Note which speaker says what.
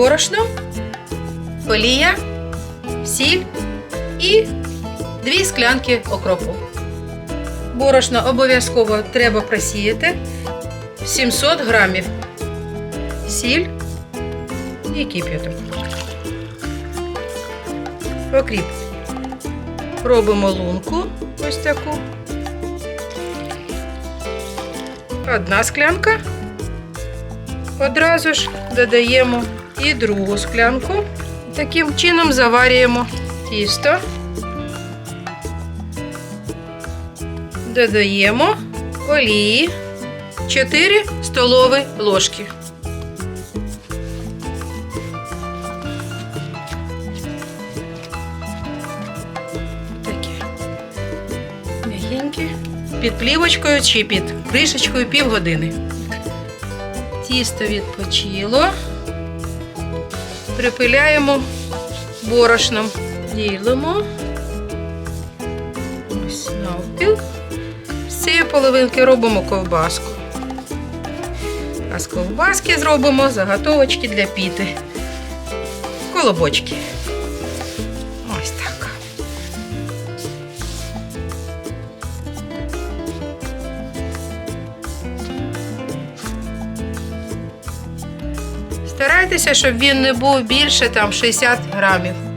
Speaker 1: борошно, олія, сіль і 2 склянки окропу. Борошно обов'язково треба просіяти 700 грамів. Сіль і кип'яток. Окріп. Робимо лунку ось таку. Одна склянка. Одразу ж додаємо і другу склянку. Таким чином заварюємо тісто. Додаємо олії 4 столові ложки. Під плівочкою чи під кришечкою півгодини. Тісто відпочило. Припиляємо борошном. Ділимо. Ось навпіл. З цієї половинки робимо ковбаску. А з ковбаски зробимо заготовочки для піти. Колобочки. Старайтеся, щоб він не був більше там 60 грамів.